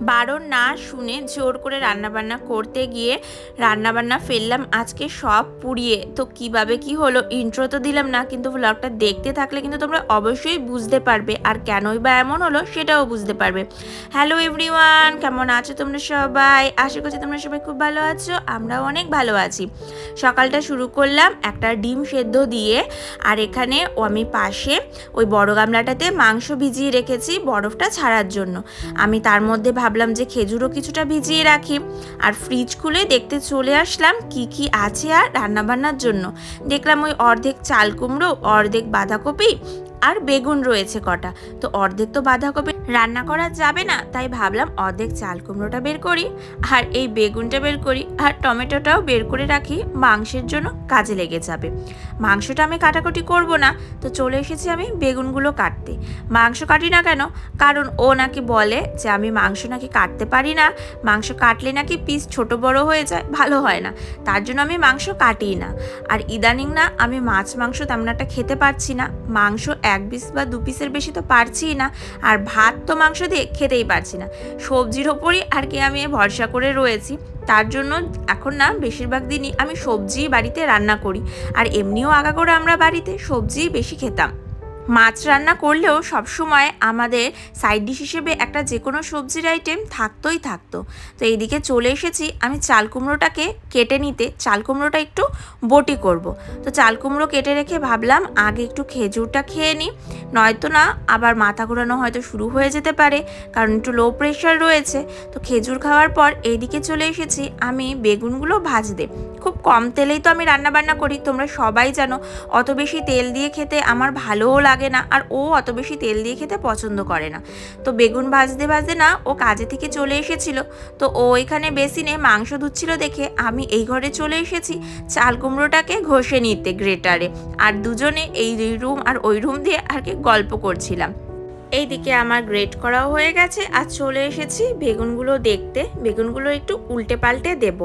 বারণ না শুনে জোর করে রান্নাবান্না করতে গিয়ে রান্নাবান্না ফেললাম। আজকে সব পুড়িয়ে। তো কীভাবে কি হলো? ইন্ট্রো তো দিলাম না, কিন্তু ব্লগটা দেখতে থাকলে কিন্তু তোমরা অবশ্যই বুঝতে পারবে। আর কেনই বা এমন হলো সেটাও বুঝতে পারবে। হ্যালো এভরিওয়ান কেমন আছো তোমরা সবাই? আশা করছি তোমরা সবাই খুব ভালো আছো, আমরাও অনেক ভালো আছি। সকালটা শুরু করলাম একটা ডিম সেদ্ধ দিয়ে, আর এখানে ও আমি পাশে ওই বড় গামলাটাতে মাংস ভিজিয়ে রেখেছি বরফটা ছাড়ার জন্য। আমি তার মধ্যে ভাবলাম যে খেজুরও কিছুটা ভিজিয়ে রাখি। আর ফ্রিজ খুলে দেখতে চলে আসলাম কি কি আছে আর রান্নাবান্নার জন্য। দেখলাম ওই অর্ধেক চাল কুমড়ো, অর্ধেক বাঁধাকপি আর বেগুন রয়েছে কটা। তো অর্ধেক তো বাঁধাকপি। রান্না করা যাবে না, তাই ভাবলাম অর্ধেক চাল কুমড়োটা বের করি, আর এই বেগুনটা বের করি, আর টমেটোটাও বের করে রাখি, মাংসের জন্য কাজে লেগে যাবে। মাংসটা আমি কাটাকুটি করব না, তো চলে এসেছি আমি বেগুনগুলো কাটতে। মাংস কাটি না কেন? কারণ ও নাকি বলে যে আমি মাংস নাকি কাটতে পারি না, মাংস কাটলে নাকি পিস ছোট বড় হয়ে যায়, ভালো হয় না। তার জন্য আমি মাংস কাটি না। আর ইদানিং না আমি মাছ মাংস তেমন একটা খেতে পারছি না, মাংস এক পিস বা দু পিসের বেশি তো পারছি না। আর ভাত তো মাংস দিয়ে খেতেই পারছি না। সবজির ওপরই আর কি আমি ভরসা করে রয়েছি। তার জন্য এখন না বেশিরভাগ দিনই আমি সবজি বাড়িতে রান্না করি। আর এমনিও আগা করে আমরা বাড়িতে সবজি বেশি খেতাম। মাছ রান্না করলেও সবসময় আমাদের সাইড ডিশ হিসেবে একটা যে কোনো সবজির আইটেম থাকতোই থাকতো। তো এইদিকে চলে এসেছি, আমি চাল কুমড়োটাকে কেটে নিতে, চাল কুমড়োটা একটু বটি করব। তো চাল কুমড়ো কেটে রেখে ভাবলাম আগে একটু খেজুরটা খেয়ে নিই, নয়তো না আবার মাথা ঘোরানো হয়তো শুরু হয়ে যেতে পারে, কারণ একটু লো প্রেশার রয়েছে। তো খেজুর খাওয়ার পর এইদিকে চলে এসেছি, আমি বেগুনগুলো ভাজতে। খুব কম তেলেই তো আমি রান্না বান্না করি, তোমরা সবাই জানো, অত বেশি তেল দিয়ে খেতে আমার ভালোও লাগে না আর ও অত বেশি তেল দিয়ে খেতে পছন্দ করে না। তো বেগুন ভাজতে ভাজতে না ও কাজে থেকে চলে এসেছিল। তো ও এখানে বেসিনে মাংস ধুচ্ছিল দেখে আমি এই ঘরে চলে এসেছি। চাল কুমড়োটাকে ঘষে নিতে গ্রেটারে। আর দুজনে এই রুম আর ওই রুম দিয়ে আর কি গল্প করছিলাম। এইদিকে আমার গ্রেট করাও হয়ে গেছে আর চলে এসেছি বেগুনগুলো দেখতে। বেগুনগুলো একটু উল্টে পাল্টে দেব।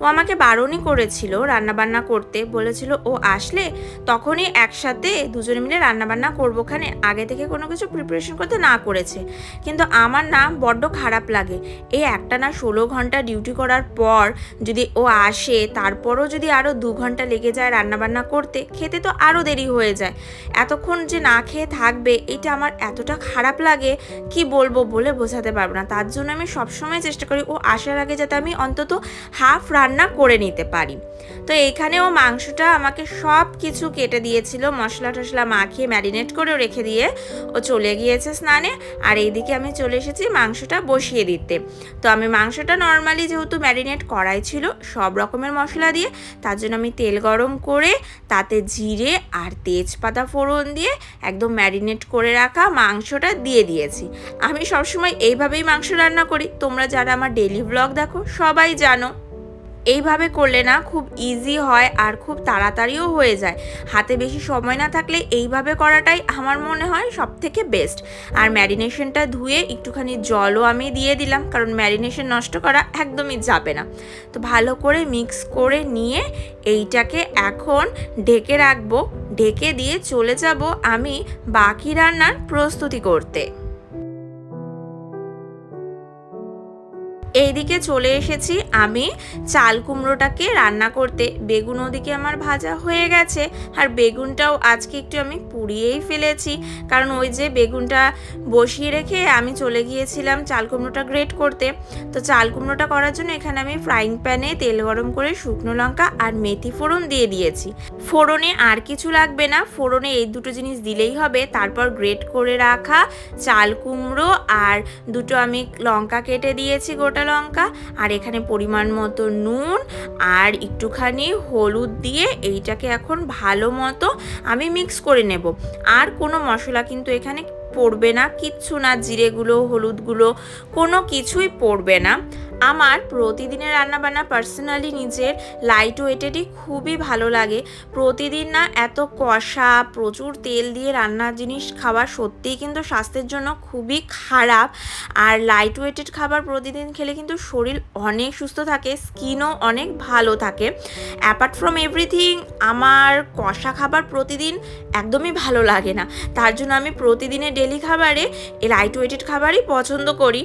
ও আমাকে বারণই করেছিল রান্নাবান্না করতে। বলেছিল, ও আসলে তখনই একসাথে দুজনে মিলে রান্নাবান্না করব খানে আগে থেকে কোনো কিছু প্রিপারেশন করতে না করেছে। কিন্তু আমার না বড্ড খারাপ লাগে। এই একটা না ষোলো ঘণ্টা ডিউটি করার পর যদি ও আসে, তারপরও যদি আরও দু ঘণ্টা লেগে যায় রান্নাবান্না করতে, খেতে তো আরও দেরি হয়ে যায়। এতক্ষণ যে না খেয়ে থাকবে, এটা আমার এতটা খারাপ লাগে, কি বলব বলে বোঝাতে পারব না। তার জন্য আমি সবসময় চেষ্টা করি, ও আসার আগে যাতে আমি অন্তত হাফ রান্না করে নিতে পারি। তো এইখানে ও মাংসটা আমাকে সব কিছু কেটে দিয়েছিল, মশলা টশলা মাখিয়ে ম্যারিনেট করেও রেখে দিয়ে ও চলে গিয়েছে স্নানে। আর এইদিকে আমি চলে এসেছি মাংসটা বসিয়ে দিতে। তো আমি মাংসটা নর্মালি যেহেতু ম্যারিনেট করাই ছিল, সব রকমের মশলা দিয়ে, তার জন্য আমি তেল গরম করে, তাতে জিরে আর তেজপাতা ফোড়ন দিয়ে একদম ম্যারিনেট করে রাখা মাংসটা দিয়ে দিয়েছি। আমি সবসময় এইভাবেই মাংস রান্না করি। তোমরা যারা আমার ডেলি ব্লগ দেখো, সবাই জানো এইভাবে করলে না খুব ইজি হয় আর খুব তাড়াতাড়িও হয়ে যায়। হাতে বেশি সময় না থাকলে এইভাবে করাটাই আমার মনে হয় সব থেকে বেস্ট আর ম্যারিনেশনটা ধুয়ে একটুখানি জলও আমি দিয়ে দিলাম, কারণ ম্যারিনেশন নষ্ট করা একদমই যাবে না। তো ভালো করে মিক্স করে নিয়ে এইটাকে এখন ঢেকে রাখব। ঢেকে দিয়ে চলে যাব আমি বাকি রান্নার প্রস্তুতি করতে। এইদিকে চলে এসেছি আমি চাল কুমড়োটাকে রান্না করতে। বেগুন ওদিকে আমার ভাজা হয়ে গেছে। আর বেগুনটাও আজকে একটু আমি পুড়িয়েই ফেলেছি। কারণ ওই যে বেগুনটা বসিয়ে রেখে আমি চলে গিয়েছিলাম চাল কুমড়োটা গ্রেট করতে। তো চাল কুমড়োটা করার জন্য এখানে আমি ফ্রাইং প্যানে তেল গরম করে শুকনো লঙ্কা আর মেথি ফোড়ন দিয়ে দিয়েছি। ফোড়নে আর কিছু লাগবে না। ফোড়নে এই দুটো জিনিস দিলেই হবে। তারপর গ্রেট করে রাখা চাল কুমড়ো আর দুটো আমি লঙ্কা কেটে দিয়েছি গোটা লঙ্কা আর এখানে পরিমাণ মতো নুন আর একটুখানি হলুদ দিয়ে এইটাকে এখন ভালো মতো আমি মিক্স করে নেব। আর কোনো মশলা কিন্তু এখানে পড়বে না, কিচ্ছু না, জিরেগুলো, হলুদগুলো, কোনো কিছুই পড়বে না। আমার প্রতিদিনের রান্নাবান্না পার্সোনালি নিজের লাইট ওয়েটেরই খুবই ভালো লাগে। প্রতিদিন না এত কষা, প্রচুর তেল দিয়ে রান্নার জিনিস খাওয়া সত্যিই কিন্তু স্বাস্থ্যের জন্য খুবই খারাপ। আর লাইট ওয়েটেড খাবার প্রতিদিন খেলে কিন্তু শরীর অনেক সুস্থ থাকে স্কিনও অনেক ভালো থাকে। অ্যাপার্ট ফ্রম এভরিথিং আমার কষা খাবার প্রতিদিন একদমই ভালো লাগে না। তার জন্য আমি প্রতিদিনের ডেলি খাবারে লাইট ওয়েটেড খাবারই পছন্দ করি।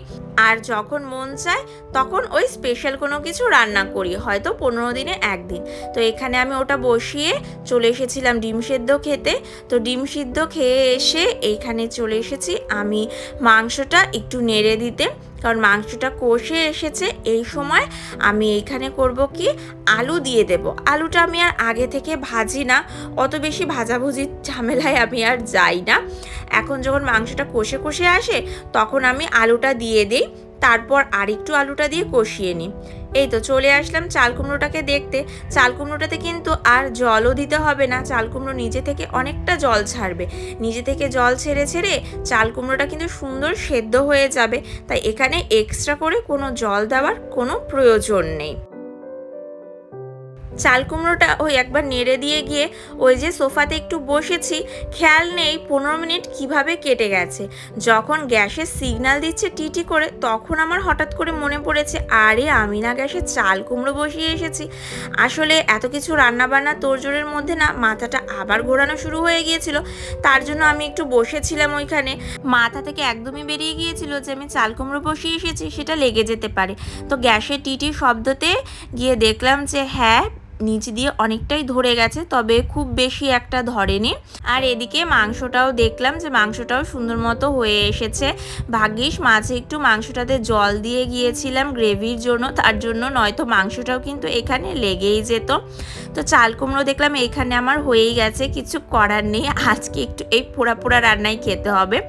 আর যখন মন চায়, তখন ওই স্পেশাল কোনো কিছু রান্না করি, হয়তো পনেরো দিনে একদিন। তো এখানে আমি ওটা বসিয়ে চলে এসেছিলাম ডিম সেদ্ধ খেতে। তো ডিম সিদ্ধ খেয়ে এসে এইখানে চলে এসেছি। আমি মাংসটা একটু নেড়ে দিতে, কারণ মাংসটা কষে এসেছে। এই সময় আমি এইখানে করব কি? আলু দিয়ে দেব। আলুটা আমি আর আগে থেকে ভাজি না। অত বেশি ভাজাভুজির ঝামেলায় আমি আর যাই না। এখন যখন মাংসটা কষে কষে আসে, তখন আমি আলুটা দিয়ে দিই, তারপর আরেকটু আলুটা দিয়ে কষিয়ে নিই। এই তো চলে আসলাম চাল কুমড়োটাকে দেখতে। চাল কুমড়োটাতে কিন্তু আর জলও দিতে হবে না, চাল কুমড়ো নিজে থেকে অনেকটা জল ছাড়বে। নিজে থেকে জল ছেড়ে ছেড়ে চাল কুমড়োটা কিন্তু সুন্দর সেদ্ধ হয়ে যাবে, তাই এখানে এক্সট্রা করে কোনো জল দেওয়ার কোনো প্রয়োজন নেই। চাল কুমড়োটা ওই একবার নেড়ে দিয়ে গিয়ে ওই যে সোফাতে একটু বসেছি, খেয়াল নেই পনেরো মিনিট কীভাবে কেটে গেছে। যখন গ্যাসের সিগন্যাল দিচ্ছে টিটি করে, তখন আমার হঠাৎ করে মনে পড়েছে, আরে আমি না গ্যাসে চাল কুমড়ো বসিয়ে এসেছি। আসলে এত কিছু রান্নাবান্না তোড়জোড়ের মধ্যে না মাথাটা আবার ঘোরানো শুরু হয়ে গিয়েছিল। তার জন্য আমি একটু বসেছিলাম ওইখানে। মাথা থেকে একদমই বেরিয়ে গিয়েছিল যে আমি চাল কুমড়ো বসিয়ে এসেছি, সেটা লেগে যেতে পারে। তো গ্যাসের টিটি শব্দতে গিয়ে দেখলাম যে হ্যাঁ নিচ দিয়ে অনেকটাই ধরে গেছে, তবে খুব বেশি একটা ধরেনি। আর এদিকে মাংসটাও দেখলাম যে মাংসটাও সুন্দর মতো হয়ে এসেছে। ভাগ্যিস মাঝে একটু মাংসটাতে জল দিয়ে গিয়েছিলাম গ্রেভির জন্য, তার জন্য নয়তো মাংসটাও কিন্তু এখানে লেগেই যেত। তো চাল কুমড়ো দেখলাম এখানে আমার হয়েই গেছে, কিছু করার নেই, আজকে একটু এই পোড়া পোড়া রান্নাই খেতে হবে।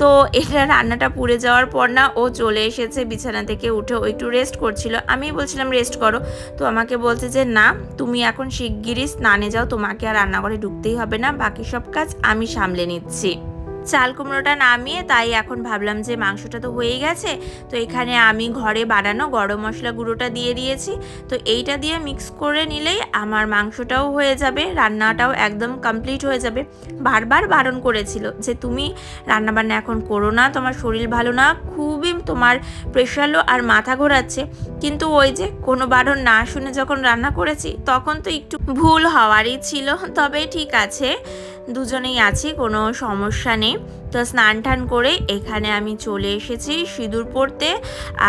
তো এটা রান্নাটা পুড়ে যাওয়ার পর না, ও চলে এসেছে বিছানা থেকে উঠে, ও একটু রেস্ট করছিল। আমি বলছিলাম রেস্ট করো। তো আমাকে বলছে যে, না তুমি এখন শিগগিরই স্নানে যাও, তোমাকে আর রান্নাঘরে ঢুকতেই হবে না, বাকি সব কাজ আমি সামলে নিচ্ছি। চাল কুমড়োটা নামিয়ে তাই এখন ভাবলাম যে মাংসটা তো হয়েই গেছে, তো এখানে আমি ঘরে বানানো গরম মশলা গুঁড়োটা দিয়ে দিয়েছি, তো এইটা দিয়ে মিক্স করে নিলেই আমার মাংসটাও হয়ে যাবে, রান্নাটাও একদম কমপ্লিট হয়ে যাবে। বারবার বারণ করেছিল যে তুমি রান্নাবান্না এখন করো না, তোমার শরীর ভালো না, খুবই তোমার প্রেশার লো আর মাথা ঘোরাচ্ছে, কিন্তু ওই যে কোনো বারণ না শুনে যখন রান্না করেছি, তখন তো একটু ভুল হওয়ারই ছিল, তবে ঠিক আছে। দুজনেই আছি কোনো সমস্যা নেই। তো স্নান টান করে এখানে আমি চলে এসেছি সিঁদুর পড়তে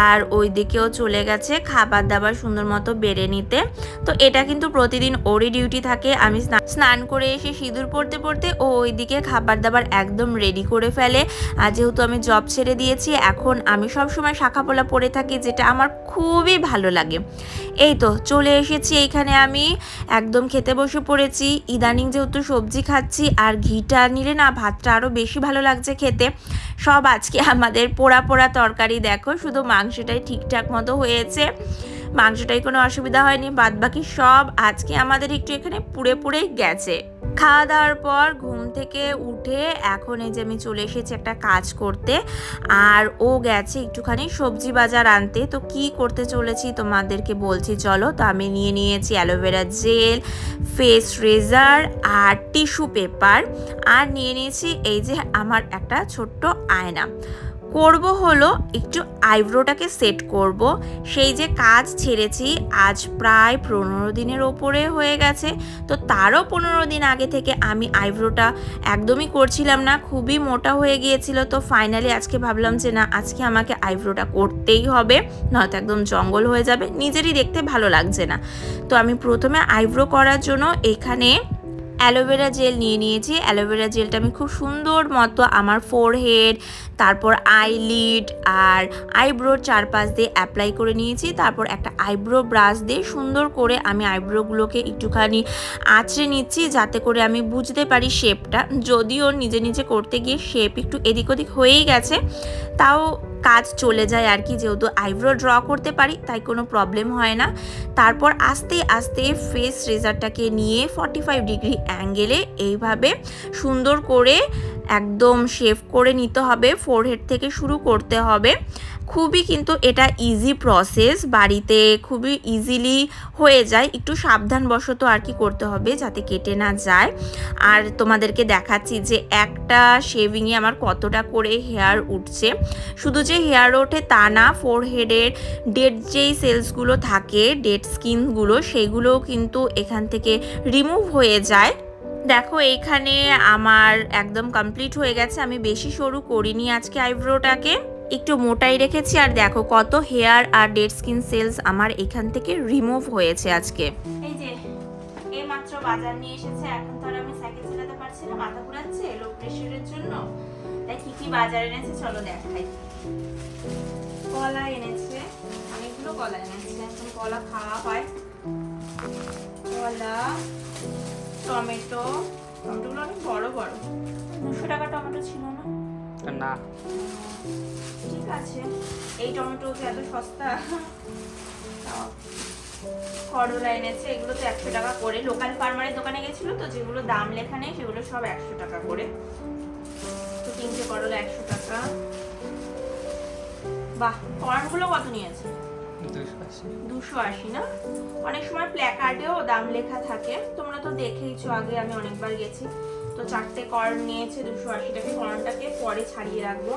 আর ওই দিকেও চলে গেছে খাবার দাবার সুন্দর মতো বেড়ে নিতে। তো এটা কিন্তু প্রতিদিন ওরই ডিউটি থাকে। আমি স্নান করে এসে সিঁদুর পড়তে পড়তে ও ওই দিকে খাবার দাবার একদম রেডি করে ফেলে। আর যেহেতু আমি জব ছেড়ে দিয়েছি, এখন আমি সব সময় শাখা পোলা পরে থাকি, যেটা আমার খুবই ভালো লাগে। এই তো চলে এসেছি এইখানে আমি। একদম খেতে বসে পড়েছি। ইদানিং যেহেতু সবজি খাচ্ছি আর ঘিটা নিলে না ভাতটা আরও বেশি ভালো লাগছে খেতে। সব আজকে আমাদের পোড়া পোড়া তরকারি দেখো, শুধু মাংসটাই ঠিকঠাক মতো হয়েছে। মাংসটাই কোনো অসুবিধা হয়নি বাদ বাকি সব আজকে আমাদের একটু এখানে পুড়ে পুড়েই গেছে। খাওয়া দাওয়ার পর ঘুম থেকে উঠে এখন এই যে আমি চলে এসেছি একটা কাজ করতে, আর ও গেছে একটুখানি সবজি বাজার আনতে। তো কি করতে চলেছি তোমাদেরকে বলছি, চলো। তো আমি নিয়ে নিয়েছি aloe vera gel face razor আর টিস্যু পেপার আর নিয়ে নিয়েছি এই যে আমার একটা ছোট্ট আয়না। করব হলো একটু আইব্রোটাকে সেট করব। সেই যে কাজ ছেড়েছি আজ প্রায় পনেরো দিনের ওপরে হয়ে গেছে। তো তারও পনেরো দিন আগে থেকে আমি আইব্রোটা একদমই করছিলাম না, খুবই মোটা হয়ে গিয়েছিল। তো ফাইনালি আজকে ভাবলাম যে না, আজকে আমাকে আইব্রোটা করতেই হবে, নয়তো একদম জঙ্গল হয়ে যাবে, নিজেরই দেখতে ভালো লাগছে না। তো আমি প্রথমে আইব্রো করার জন্য এখানে অ্যালোভেরা জেল নিয়ে নিয়েছি। অ্যালোভেরা জেলটা আমি খুব সুন্দর মতো আমার ফোরহেড তারপর আইলিড আর আইব্রোর চারপাশ দিয়ে অ্যাপ্লাই করে নিয়েছি। তারপর একটা আইব্রো ব্রাশ দিয়ে সুন্দর করে আমি আইব্রোগুলোকে একটুখানি আঁচড়ে নিচ্ছি যাতে করে আমি বুঝতে পারি শেপটা যদিও নিজে নিজে করতে গিয়ে শেপ একটু এদিক ওদিক হয়েই গেছে, তাও কাজ চলে যায় আর কি, যেহেতু আইব্রো ড্র করতে পারি, তাই কোনো প্রবলেম হয় না। তারপর আস্তে আস্তে ফেস রেজারটাকে নিয়ে ফর্টি ফাইভ ডিগ্রি অ্যাঙ্গেলে এইভাবে সুন্দর করে একদম শেভ করে নিতে হবে ফোরহেড থেকে শুরু করতে হবে। খুবই কিন্তু এটা ইজি প্রসেস বাড়িতে খুবই ইজিলি হয়ে যায়। একটু সাবধানবশত আর কি করতে হবে যাতে কেটে না যায়। আর তোমাদেরকে দেখাচ্ছি যে একটা শেভিংয়ে আমার কতটা করে হেয়ার উঠছে। শুধু যে হেয়ার ওঠে তা না ফোরহেডের ডেড যেই সেলসগুলো থাকে ডেড স্কিনগুলো সেগুলোও কিন্তু এখান থেকে রিমুভ হয়ে যায়। দেখো এইখানে আমার একদম কমপ্লিট হয়ে গেছে। আমি বেশি সরু করিনি আজকে আইব্রোটাকে। একটু মোটাই রেখেছি আর দেখো, কত হেয়ার আর ডেড স্কিন সেলস আমার এখান থেকে রিমুভ হয়েছে আজকে। কলা এনেছে কলা খাওয়া হয়। কলা টমেটো টমেটোগুলো অনেক বড় বড়। দুশো টাকা টমেটো ছিল না? না। ঠিক আছে। এই টমেটো তো এত সস্তা। করলা এনেছে এগুলো তো একশো টাকা করে। লোকাল ফার্মারের দোকানে গেছিল তো যেগুলো দাম লেখা নেই সেগুলো সব একশো টাকা করে। তো তিনটে করলা একশো টাকা। বাহ কর্নগুলো কত নিয়েছে? দুশো আশি না? অনেক সময় প্ল্যাকার্ডেও দাম লেখা থাকে। তোমরা তো দেখেইছো আগে আমি অনেকবার গেছি। তো চারটে কর্ন নিয়েছে দুশো আশি টাকা কর্নটাকে পরে ছাড়িয়ে রাখব।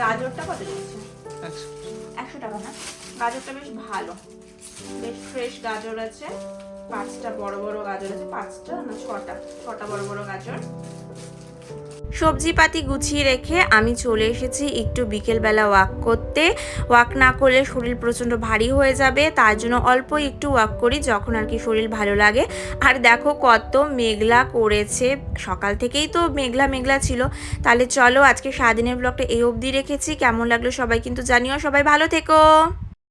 গাজরটা কত নিয়েছে? একশো। একশো টাকা না গাজরটা বেশ ভালো। বেশ ফ্রেশ গাজর আছে। পাঁচটা বড় বড় গাজর আছে। পাঁচটা না ছটা? ছটা বড় বড় গাজর। সবজিপাতি গুছিয়ে রেখে আমি চলে এসেছি একটু বিকেলবেলা ওয়াক করতে। ওয়াক না করলে শরীর প্রচণ্ড ভারী হয়ে যাবে, তার জন্য অল্প একটু ওয়াক করি যখন আর কি শরীর ভালো লাগে। আর দেখো কত মেঘলা করেছে, সকাল থেকেই তো মেঘলা মেঘলা ছিল। তাহলে চলো আজকে সারাদিনের ব্লগটা এই অবধি রেখেছি, কেমন লাগল সবাই কিন্তু জানিও। সবাই ভালো থেকো।